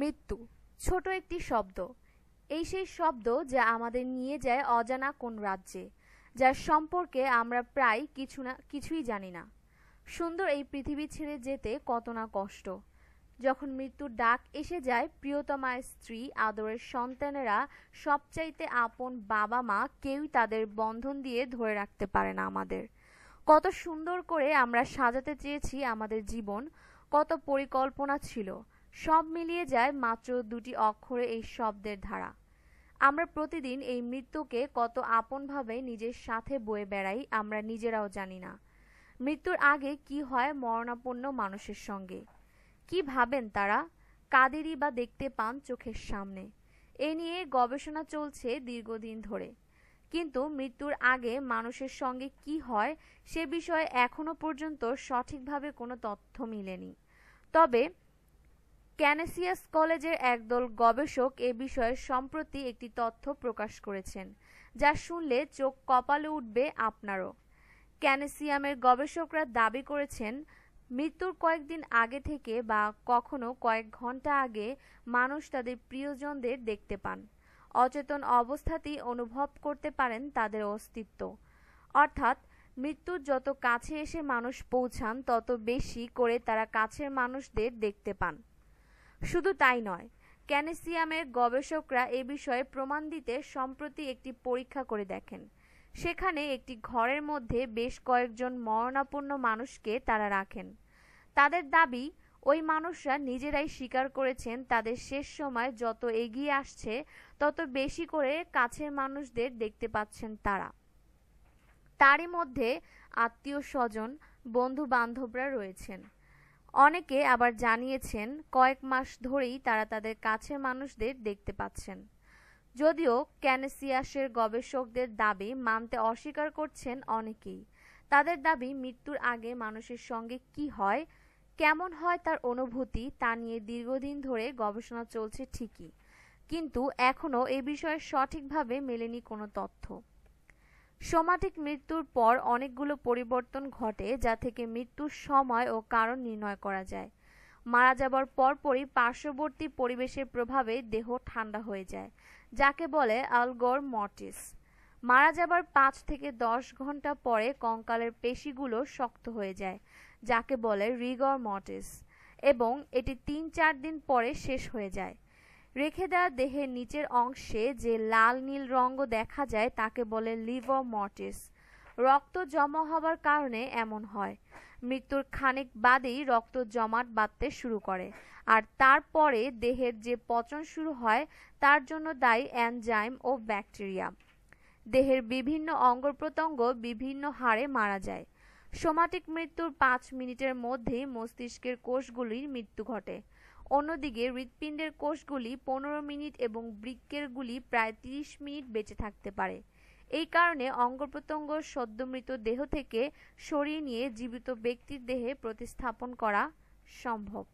মৃত্যু। ছোট একটি শব্দ। এই সেই শব্দ যা আমাদের নিয়ে যায় অজানা কোন রাজ্যে, যার সম্পর্কে আমরা প্রায় কিছু না, কিছুই জানি না। সুন্দর এই পৃথিবী ছেড়ে যেতে কত না কষ্ট। যখন মৃত্যুর ডাক এসে যায়, প্রিয়তমা স্ত্রী, আদরের সন্তানেরা সবচাইতে আপন বাবা মা কেউই তাদের বন্ধন দিয়ে ধরে রাখতে পারে না আমাদের। কত সুন্দর করে আমরা সাজাতে চেয়েছি আমাদের জীবন, কত পরিকল্পনা ছিল। সব মিলিয়ে যায় মাত্র দুটি অক্ষরে এই শব্দের ধারা। আমরা প্রতিদিন এই মৃত্যুকে কত আপনভাবে নিজের সাথে বয়ে বেড়াই, আমরা নিজেরাও জানি না। মৃত্যুর আগে কি হয় মরণাপন্ন মানুষের সঙ্গে? কি ভাবেন তারা? কাদেরই বা দেখতে পান চোখের সামনে। এ নিয়ে গবেষণা চলছে দীর্ঘদিন ধরে। কিন্তু মৃত্যুর আগে মানুষের সঙ্গে কি হয় সে বিষয়ে এখনও পর্যন্ত সঠিকভাবে কোনো তথ্য মিলেনি। তবে ক্যানেসিয়াস কলেজের একদল গবেষক এ বিষয়ে সম্প্রতি একটি তথ্য প্রকাশ করেছেন, যা শুনলে চোখ কপালে উঠবে আপনারও। ক্যানেসিয়ামের গবেষকরা দাবি করেছেন, মৃত্যুর কয়েকদিন আগে থেকে বা কখনো কয়েক ঘণ্টা আগে মানুষ তাদের প্রিয়জনদের দেখতে পান। অচেতন অবস্থাতেই অনুভব করতে পারেন তাদের অস্তিত্ব। অর্থাৎ, মৃত্যুর যত কাছে এসে মানুষ পৌঁছান, তত বেশি করে তারা কাছের মানুষদের দেখতে পান। শুধু তাই নয়, ক্যানেসিয়ামের গবেষকরা এ বিষয়ে প্রমাণ দিতে সম্প্রতি একটি পরীক্ষা করে দেখেন। সেখানে একটি ঘরের মধ্যে বেশ কয়েকজন মরণাপন্ন মানুষকে তারা রাখেন। তাদের দাবি, ওই মানুষরা নিজেরাই স্বীকার করেছেন, তাদের শেষ সময় যত এগিয়ে আসছে, তত বেশি করে কাছের মানুষদের দেখতে পাচ্ছেন তারা। তারই মধ্যে আত্মীয় স্বজন বন্ধু বান্ধবরা রয়েছেন। অনেকে আবার জানিয়েছেন, কয়েক মাস ধরেই তারা তাদের কাছের মানুষদের দেখতে পাচ্ছেন। যদিও ক্যানেসিয়াসের গবেষকদের দাবি মানতে অস্বীকার করছেন অনেকেই। তাদের দাবি, মৃত্যুর আগে মানুষের সঙ্গে কি হয়, কেমন হয় তার অনুভূতি, তা নিয়ে দীর্ঘদিন ধরে গবেষণা চলছে ঠিকই। কিন্তু এখনও এ বিষয়ে সঠিকভাবে মেলেনি কোনো তথ্য। সোমাটিক মৃত্যুর পর অনেকগুলো পরিবর্তন ঘটে যা থেকে মৃত্যুর সময় ও কারণ নির্ণয় করা যায়। মারা যাবার পরপরই পার্শ্ববর্তী পরিবেশের প্রভাবে দেহ ঠান্ডা হয়ে যায়, যাকে বলে আলগোর মর্টিস। মারা যাবার পাঁচ থেকে দশ ঘণ্টা পরে কঙ্কালের পেশিগুলো শক্ত হয়ে যায়, যাকে বলে রিগর মর্টিস, এবং এটি তিন চার দিন পরে শেষ হয়ে যায়। রেখে দেওয়া দেহের নিচের অংশে যে লাল নীল রঙ দেখা যায়, তাকে বলে লিভার মর্টিস। রক্ত জমা হবার কারণে এমন হয়। মৃত্যুর খানিক বাদেই রক্ত জমাট বাঁধতে শুরু করে। আর তারপরে দেহের যে পচন শুরু হয়, তার জন্য দায়ী অ্যানজাইম ও ব্যাকটেরিয়া। দেহের বিভিন্ন অঙ্গ প্রত্যঙ্গ বিভিন্ন হারে মারা যায়। সোমাটিক মৃত্যুর পাঁচ মিনিটের মধ্যেই মস্তিষ্কের কোষগুলির মৃত্যু ঘটে। অন্যদিকে হৃৎপিণ্ডের কোষগুলি পনেরো মিনিট এবং বৃক্কের গুলি প্রায় তিরিশ মিনিট বেঁচে থাকতে পারে। এই কারণে অঙ্গপ্রত্যঙ্গ সদ্যমৃত দেহ থেকে সরিয়ে নিয়ে জীবিত ব্যক্তির দেহে প্রতিস্থাপন করা সম্ভব।